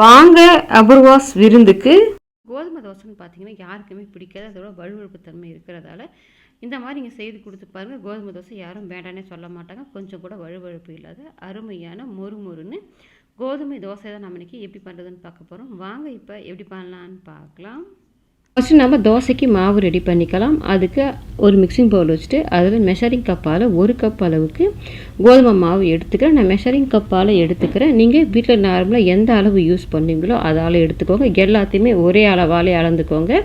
வாங்க அபூர்வாஸ் விருந்துக்கு. கோதுமை தோசைன்னு பார்த்தீங்கன்னா யாருக்குமே பிடிக்காது. அதோட வலுவழுப்பு தன்மை இருக்கிறதால இந்த மாதிரி நீங்கள் செய்து கொடுத்து பாருங்கள் கோதுமை தோசை யாரும் வேண்டானே சொல்ல மாட்டாங்க. கொஞ்சம் கூட வலுவழுப்பு இல்லாத அருமையான மொறு மொறுன்னு கோதுமை தோசை தான் நம்ம இன்றைக்கி எப்படி பண்ணுறதுன்னு பார்க்க போகிறோம் வாங்க இப்போ எப்படி பண்ணலான்னு பார்க்கலாம். ஃபஸ்ட்டு நம்ம தோசைக்கு மாவு ரெடி பண்ணிக்கலாம். அதுக்கு ஒரு மிக்சிங் பவுல் வச்சுட்டு அதில் மெஷரிங் கப்பால் ஒரு கப் அளவுக்கு கோதுமை மாவு எடுத்துக்கிறேன். நான் மெஷரிங் கப்பால் எடுத்துக்கிறேன். நீங்கள் வீட்டில் நார்மலாக எந்த அளவு யூஸ் பண்ணுவீங்களோ அதால் எடுத்துக்கோங்க. எல்லாத்தையுமே ஒரே அளவாலே அளந்துக்கோங்க.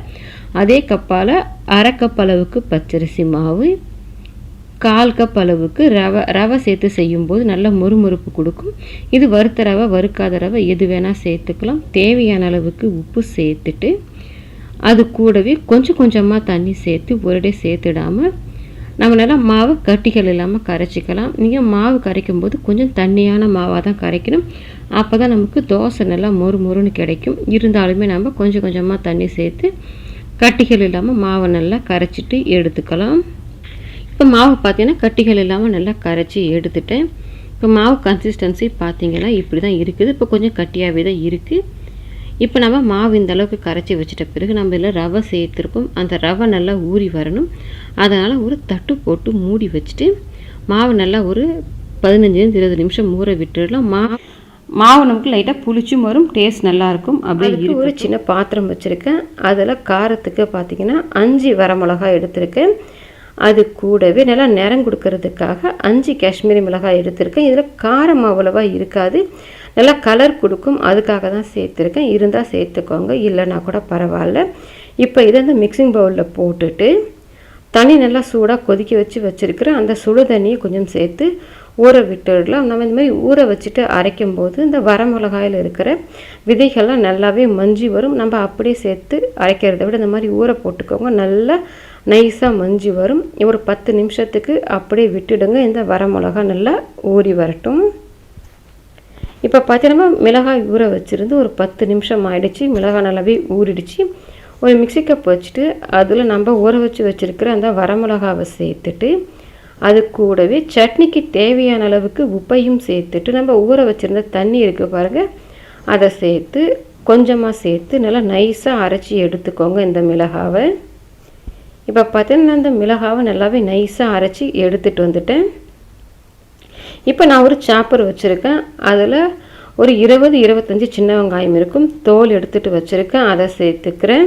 அதே கப்பால் அரை கப் அளவுக்கு பச்சரிசி மாவு கால் கப் அளவுக்கு ரவை ரவை சேர்த்து செய்யும்போது நல்ல முறுமுறுப்பு கொடுக்கும். இது வறுத்த ரவை வறுக்காத ரவை எது வேணால் சேர்த்துக்கலாம். தேவையான அளவுக்கு உப்பு சேர்த்துட்டு அது கூடவே கொஞ்சம் கொஞ்சமாக தண்ணி சேர்த்து ஒரே சேர்த்துடாமல் நம்ம நல்லா மாவு கட்டிகள் இல்லாமல் கரைச்சிக்கலாம். நீங்கள் மாவு கரைக்கும் போது கொஞ்சம் தண்ணியான மாவாக தான் கரைக்கணும். அப்போ தான் நமக்கு தோசை நல்லா மொறு மொறுன்னு கிடைக்கும். இருந்தாலுமே நம்ம கொஞ்சம் கொஞ்சமாக தண்ணி சேர்த்து கட்டிகள் இல்லாமல் மாவை நல்லா கரைச்சிட்டு எடுத்துக்கலாம். இப்போ மாவு பார்த்தீங்கன்னா கட்டிகள் இல்லாமல் நல்லா கரைச்சி எடுத்துட்டேன். இப்போ மாவு கன்சிஸ்டன்சி பார்த்தீங்கன்னா இப்படி தான் இருக்குது. இப்போ கொஞ்சம் கட்டியாகவே தான் இருக்குது இப்போ நம்ம மாவு இந்த அளவுக்கு கரைச்சி வச்சிட்ட பிறகு நம்ம இதில் ரவை சேர்த்துருக்கோம் அந்த ரவை நல்லா ஊறி வரணும். அதனால் ஒரு தட்டு போட்டு மூடி வச்சுட்டு மாவு நல்லா ஒரு பதினஞ்சுலேருந்து இருபது நிமிஷம் ஊற விட்டுடலாம். மா மாவு நமக்கு லைட்டாக புளிச்சும் வரும். டேஸ்ட் நல்லாயிருக்கும் அப்படியே ஒரு சின்ன பாத்திரம் வச்சுருக்கேன். அதில் காரத்துக்கு பார்த்தீங்கன்னா அஞ்சு வரமிளகாய் எடுத்திருக்கேன். அது கூடவே நல்லா நிறம் கொடுக்கறதுக்காக அஞ்சு காஷ்மீரி மிளகாய் எடுத்திருக்கேன். இதில் காரம் அவ்வளவா இருக்காது. நல்லா கலர் கொடுக்கும். அதுக்காக தான் சேர்த்துருக்கேன். இருந்தால் சேர்த்துக்கோங்க. இல்லைனா கூட பரவாயில்ல. இப்போ இதை இந்த மிக்சிங் பவுலில் போட்டுட்டு தண்ணி நல்லா சூடாக கொதிக்க வச்சு வச்சுருக்கிறேன் அந்த சுடு தண்ணியை கொஞ்சம் சேர்த்து ஊற விட்டுடலாம். நம்ம இந்த மாதிரி ஊற வச்சுட்டு அரைக்கும் போது இந்த வரமிளகாயில் இருக்கிற விதைகள்லாம் நல்லாவே மஞ்சி வரும். நம்ம அப்படியே சேர்த்து அரைக்கிறத விட இந்த மாதிரி ஊற போட்டுக்கோங்க. நல்லா நைஸாக மஞ்சி வரும். ஒரு பத்து நிமிஷத்துக்கு அப்படியே விட்டுடுங்க. இந்த வரமிளகா நல்லா ஊறி வரட்டும். இப்போ பார்த்தீங்கன்னா மிளகாய் ஊற வச்சுருந்து ஒரு பத்து நிமிஷம் ஆயிடுச்சு. மிளகாய் நல்லாவே ஊறிடுச்சு. ஒரு மிக்சி கப் வச்சுட்டு அதில் நம்ம ஊற வச்சு வச்சுருக்கிற அந்த வரமிளகாவை சேர்த்துட்டு அது கூடவே சட்னிக்கு தேவையான அளவுக்கு உப்பையும் சேர்த்துட்டு நம்ம ஊற வச்சுருந்த தண்ணி இருக்குது பாருங்கள் அதை சேர்த்து கொஞ்சமாக சேர்த்து நல்லா நைஸாக அரைச்சி எடுத்துக்கோங்க இந்த மிளகாவை. இப்போ பார்த்தீங்கன்னா இந்த மிளகாவை நல்லாவே நைஸாக அரைச்சி எடுத்துகிட்டு வந்துட்டேன். இப்போ நான் ஒரு சாப்பர் வச்சுருக்கேன். அதில் ஒரு இருபது இருபத்தஞ்சி சின்ன வெங்காயம் இருக்கும். தோல் எடுத்துகிட்டு வச்சுருக்கேன். அதை சேர்த்துக்கிறேன்.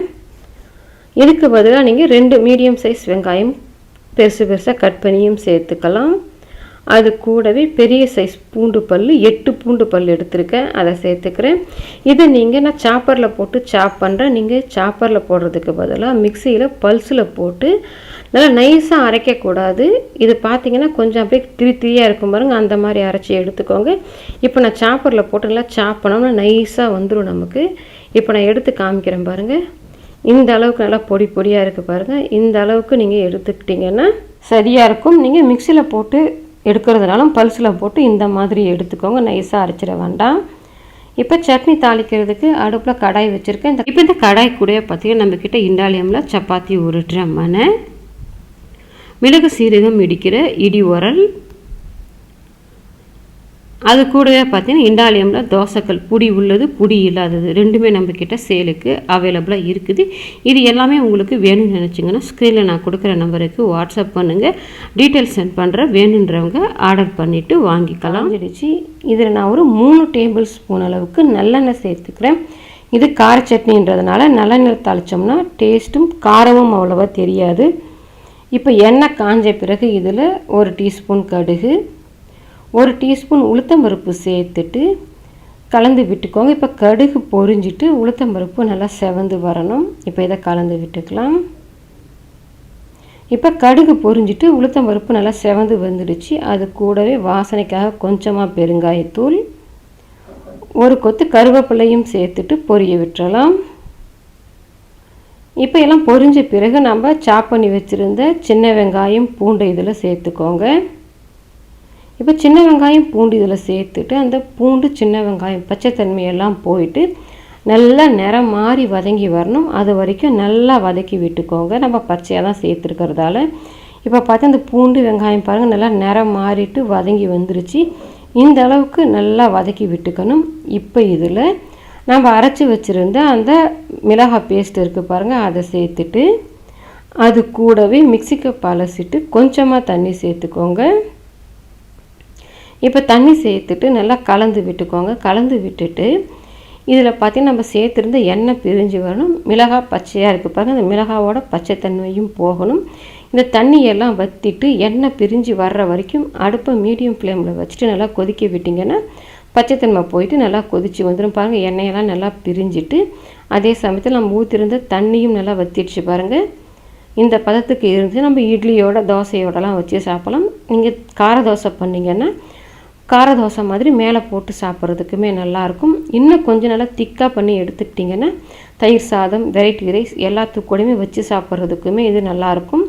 இதுக்கு பதிலாக நீங்கள் ரெண்டு மீடியம் சைஸ் வெங்காயம் பெருசு பெருசாக கட் பண்ணியும் சேர்த்துக்கலாம். அது கூடவே பெரிய சைஸ் பூண்டு பல் எட்டு பூண்டு பல் எடுத்திருக்கேன். அதை சேர்த்துக்கிறேன். இதை நீங்கள் நான் சாப்பரில் போட்டு சாப் பண்ணுறேன் நீங்கள் சாப்பரில் போடுறதுக்கு பதிலாக மிக்சியில் பல்ஸில் போட்டு நல்லா நைஸாக அரைக்கக்கூடாது. இது பார்த்தீங்கன்னா கொஞ்சம் அப்படியே திரி திரியாக இருக்கும் பாருங்க. அந்த மாதிரி அரைச்சி எடுத்துக்கோங்க. இப்போ நான் சாப்பரில் போட்டு நல்லா சாப் பண்ணோம்னா நைஸாக வந்துடும் நமக்கு. இப்போ நான் எடுத்து காமிக்கிறேன் பாருங்கள் இந்த அளவுக்கு நல்லா பொடி பொடியாக இருக்குது பாருங்கள் இந்த அளவுக்கு நீங்கள் எடுத்துக்கிட்டிங்கன்னா சரியாக இருக்கும். நீங்கள் மிக்சியில் போட்டு எடுக்கிறதுனாலும் பல்ஸில் போட்டு இந்த மாதிரி எடுத்துக்கோங்க. நைஸாக அரைச்சிட வேண்டாம். இப்போ சட்னி தாளிக்கிறதுக்கு அடுப்பில் கடாய் வச்சுருக்கேன். இந்த இப்போ இந்த கடாய் கூட பார்த்தீங்கன்னா நம்மக்கிட்ட இண்டாலியமில் சப்பாத்தி உருட்டுற மனை மிளகு சீரகம் இடிக்கிற இடி உரல். அது கூடவே பார்த்தீங்கன்னா இண்டாலியமில் தோசைக்கல் புடி உள்ளது புடி இல்லாதது. ரெண்டுமே நம்மக்கிட்ட சேலுக்கு அவைலபிளாக இருக்குது. இது எல்லாமே உங்களுக்கு வேணும்னு நினச்சிங்கன்னா ஸ்க்ரீனில் நான் கொடுக்குற நம்பருக்கு வாட்ஸ்அப் பண்ணுங்கள் டீட்டெயில்ஸ் சென்ட் பண்ணுற வேணுன்றவங்க ஆர்டர் பண்ணிவிட்டு வாங்கிக்கலாம். சரிச்சு இதில் நான் ஒரு மூணு டேபிள் ஸ்பூன் அளவுக்கு நல்லெண்ணெய் சேர்த்துக்கிறேன். இது கார சட்னின்றதுனால நல்லெண்ணெய் தாளித்தோம்னா டேஸ்ட்டும் காரமும் அவ்வளோவா தெரியாது. இப்போ எண்ணெய் காஞ்ச பிறகு இதில் ஒரு டீஸ்பூன் கடுகு ஒரு டீஸ்பூன் உளுத்தம்பருப்பு சேர்த்துட்டு கலந்து விட்டுக்கோங்க. இப்போ கடுகு பொரிஞ்சிட்டு உளுத்தம்பருப்பு நல்லா செவந்து வரணும். இப்போ இதை கலந்து விட்டுக்கலாம். இப்போ கடுகு பொரிஞ்சிட்டு உளுத்தம்பருப்பு நல்லா செவந்து வந்துடுச்சு. அது கூடவே வாசனைக்காக கொஞ்சமாக பெருங்காயத்தூள் ஒரு கொத்து கருவேப்பிலையும் சேர்த்துட்டு பொரிய விட்டுறலாம். இப்போ எல்லாம் பொரிஞ்ச பிறகு நம்ம சாப் பண்ணி வச்சுருந்த சின்ன வெங்காயம் பூண்டை இதில் சேர்த்துக்கோங்க. இப்போ சின்ன வெங்காயம் பூண்டு இதில் சேர்த்துட்டு அந்த பூண்டு சின்ன வெங்காயம் பச்சைத்தன்மையெல்லாம் போயிட்டு நல்லா நிறம் மாறி வதங்கி வரணும். அது வரைக்கும் நல்லா வதக்கி விட்டுக்கோங்க. நம்ம பச்சையாக தான் சேர்த்துருக்கிறதால. இப்போ பார்த்தா இந்த பூண்டு வெங்காயம் பாருங்கள் நல்லா நிறம் மாறிட்டு வதங்கி வந்துருச்சு. இந்த அளவுக்கு நல்லா வதக்கி விட்டுக்கணும். இப்போ இதில் நம்ம அரைச்சி வச்சுருந்த அந்த மிளகாய் பேஸ்ட் இருக்குது பாருங்கள் அதை சேர்த்துட்டு அது கூடவே மிக்ஸி பழசிட்டு கொஞ்சமாக தண்ணி சேர்த்துக்கோங்க. இப்போ தண்ணி சேர்த்துட்டு நல்லா கலந்து விட்டுக்கோங்க. கலந்து விட்டுட்டு இதில் பார்த்தீங்கன்னா நம்ம சேர்த்துருந்து எண்ணெய் பிரிஞ்சு வரணும். மிளகாய் பச்சையாக இருக்குது பாருங்கள் அந்த மிளகாவோட பச்சை தன்மையும் போகணும். இந்த தண்ணியெல்லாம் வற்றிட்டு எண்ணெய் பிரிஞ்சு வர்ற வரைக்கும் அடுப்பை மீடியம் ஃப்ளேமில் வச்சுட்டு நல்லா கொதிக்க விட்டிங்கன்னா பச்சைத்தன்மை போயிட்டு நல்லா கொதித்து வந்துடும் பாருங்கள் எண்ணெயெல்லாம் நல்லா பிரிஞ்சிட்டு அதே சமயத்தில் நம்ம ஊற்றிருந்த தண்ணியும் நல்லா வற்றிடுச்சு பாருங்கள் இந்த பதத்துக்கு இருந்து நம்ம இட்லியோட தோசையோடலாம் வச்சு சாப்பிடலாம். நீங்கள் கார தோசை பண்ணிங்கன்னா கார தோசை மாதிரி மேலே போட்டு சாப்பிட்றதுக்குமே நல்லாயிருக்கும். இன்னும் கொஞ்சம் நல்லா திக்காக பண்ணி எடுத்துக்கிட்டிங்கன்னா தயிர் சாதம் வெரைட்டி ரைஸ் எல்லாத்துக்கூடயுமே வச்சு சாப்பிட்றதுக்குமே இது நல்லாயிருக்கும்.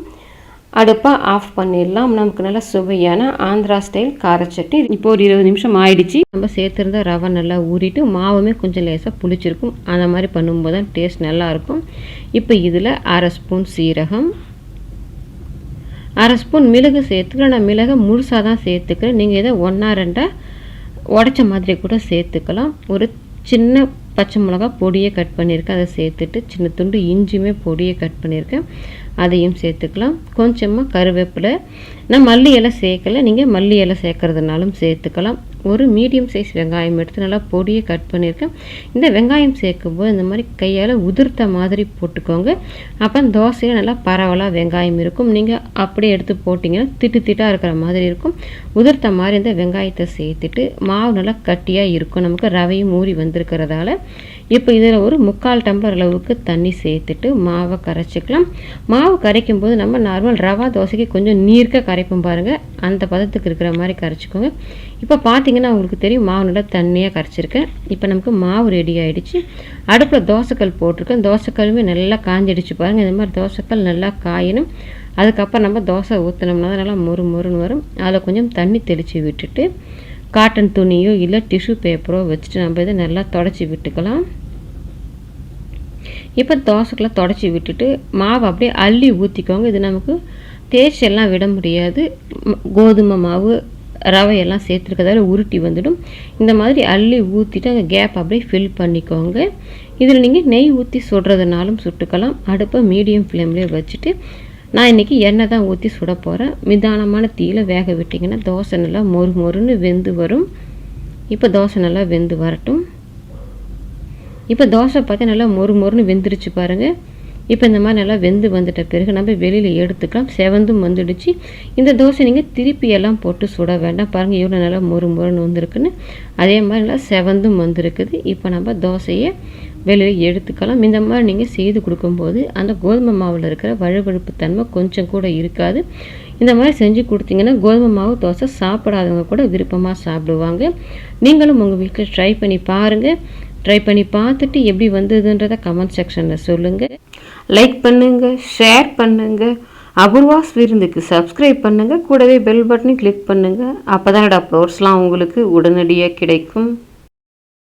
அடுப்பாக ஆஃப் பண்ணிடலாம். நமக்கு நல்லா சுவையான ஆந்திரா ஸ்டைல் கார இப்போ ஒரு இருபது நிமிஷம் ஆயிடுச்சு. நம்ம சேர்த்துருந்த ரவை நல்லா ஊறிட்டு மாவுமே கொஞ்சம் லேசாக புளிச்சிருக்கும். அந்த மாதிரி பண்ணும்போது தான் டேஸ்ட் நல்லாயிருக்கும். இப்போ இதில் அரை ஸ்பூன் சீரகம் அரை ஸ்பூன் மிளகு சேர்த்துக்கிறேன் நான் மிளகை முழுசாக தான் சேர்த்துக்கிறேன். நீங்கள் இதை ஒன்றா ரெண்டாக உடச்ச மாதிரி கூட சேர்த்துக்கலாம். ஒரு சின்ன பச்சை மிளகா பொடியை கட் பண்ணியிருக்கேன். அதை சேர்த்துட்டு சின்ன துண்டு இஞ்சியுமே பொடியை கட் பண்ணியிருக்கேன். அதையும் சேர்த்துக்கலாம். கொஞ்சமாக கருவேப்பிலை. நான் மல்லி இலை சேர்க்கலை. நீங்கள் மல்லி இலை சேர்க்குறதுனாலும் சேர்த்துக்கலாம். ஒரு மீடியம் சைஸ் வெங்காயம் எடுத்து நல்லா பொடியை கட் பண்ணியிருக்கேன். இந்த வெங்காயம் சேர்க்கும்போது இந்த மாதிரி கையால் உதிர்த்த மாதிரி போட்டுக்கோங்க. அப்போ தோசையில் நல்லா பரவலாக வெங்காயம் இருக்கும். நீங்கள் அப்படியே எடுத்து போட்டிங்கன்னா திட்டு திட்டாக இருக்கிற மாதிரி இருக்கும். உதிர்த்த மாதிரி இந்த வெங்காயத்தை சேர்த்துட்டு மாவு நல்லா கட்டியாக இருக்கும். நமக்கு ரவையும் ஊறி வந்திருக்கிறதால. இப்போ இதில் ஒரு முக்கால் டம்ளர் அளவுக்கு தண்ணி சேர்த்துட்டு மாவை கரைச்சிக்கலாம். மாவு கரைக்கும் போது நம்ம நார்மல் ரவா தோசைக்கு கொஞ்சம் நீர்க்க கரைப்போம் பாருங்கள் அந்த பதத்துக்கு இருக்கிற மாதிரி கரைச்சிக்கோங்க. இப்போ பார்த்தீங்கன்னா உங்களுக்கு தெரியும் மாவு நல்லா தண்ணியாக கரைச்சிருக்கேன். இப்போ நமக்கு மாவு ரெடி ஆகிடுச்சு அடுப்பில் தோசைக்கல் போட்டிருக்கேன். தோசைக்கல்லுமே நல்லா காஞ்சிடுச்சு பாருங்கள் இந்த மாதிரி தோசைக்கல் நல்லா காயணும். அதுக்கப்புறம் நம்ம தோசை ஊற்றினோம்னா தான் நல்லா மொறு மொறுன்னு வரும். அதில் கொஞ்சம் தண்ணி தெளித்து விட்டுட்டு காட்டன் துணியோ இல்லை டிஷ்யூ பேப்பரோ வச்சுட்டு நம்ம இதை நல்லா தொடச்சி விட்டுக்கலாம். இப்போ தோசைக்குலாம் தொடச்சி விட்டுட்டு மாவு அப்படியே அள்ளி ஊற்றிக்கோங்க இது நமக்கு டேஸ்ட் எல்லாம் விட முடியாது. கோதுமை மாவு ரவையெல்லாம் சேர்த்துருக்கதால உருட்டி வந்துடும். இந்த மாதிரி அள்ளி ஊற்றிட்டு அந்த கேப் அப்படியே ஃபில் பண்ணிக்கோங்க. இதில் நீங்கள் நெய் ஊற்றி சுடுறதுனாலும் சுட்டுக்கலாம். அடுப்பை மீடியம் ஃப்ளேம்லேயே வச்சுட்டு நான் இன்றைக்கி எண்ணெய் தான் ஊற்றி சுட போகிறேன் மிதானமான தீயில் வேக விட்டிங்கன்னா தோசை நல்லா மொறு மொறுன்னு வெந்து வரும். இப்போ தோசை நல்லா வெந்து வரட்டும். இப்போ தோசை பார்த்து நல்லா மொறு மொறுன்னு வெந்துருச்சு பாருங்கள் இப்போ இந்த மாதிரி நல்லா வெந்து வந்துட்ட பிறகு நம்ம வெளியில் எடுத்துக்கலாம். செவந்தும் வந்துடுச்சு. இந்த தோசை நீங்கள் திருப்பி எல்லாம் போட்டு சுட வேண்டாம். பாருங்கள் எவ்வளோ நல்லா மொறு மொறுன்னு வந்திருக்குன்னு. அதே மாதிரி நல்லா செவந்தும் வந்திருக்குது. இப்போ நம்ம தோசையை வெளியில் எடுத்துக்கலாம். இந்த மாதிரி நீங்கள் செய்து கொடுக்கும்போது அந்த கோதுமை மாவில் இருக்கிற வழுவழுப்பு தன்மை கொஞ்சம் கூட இருக்காது. இந்த மாதிரி செஞ்சு கொடுத்தீங்கன்னா கோதுமை மாவு தோசை சாப்பிடாதவங்க கூட விருப்பமாக சாப்பிடுவாங்க. நீங்களும் உங்கள் வீட்டில் ட்ரை பண்ணி பாருங்கள் ட்ரை பண்ணி பார்த்துட்டு எப்படி வந்ததுன்றதை கமெண்ட் செக்ஷனில் சொல்லுங்கள் லைக் பண்ணுங்கள் ஷேர் பண்ணுங்கள் அபூர்வாஸ் விருந்துக்கு சப்ஸ்கிரைப் பண்ணுங்கள் கூடவே பெல் பட்டனையும் கிளிக் பண்ணுங்கள் அப்போ தான் அப்லோட்ஸ்லாம் உங்களுக்கு உடனடியாக கிடைக்கும்.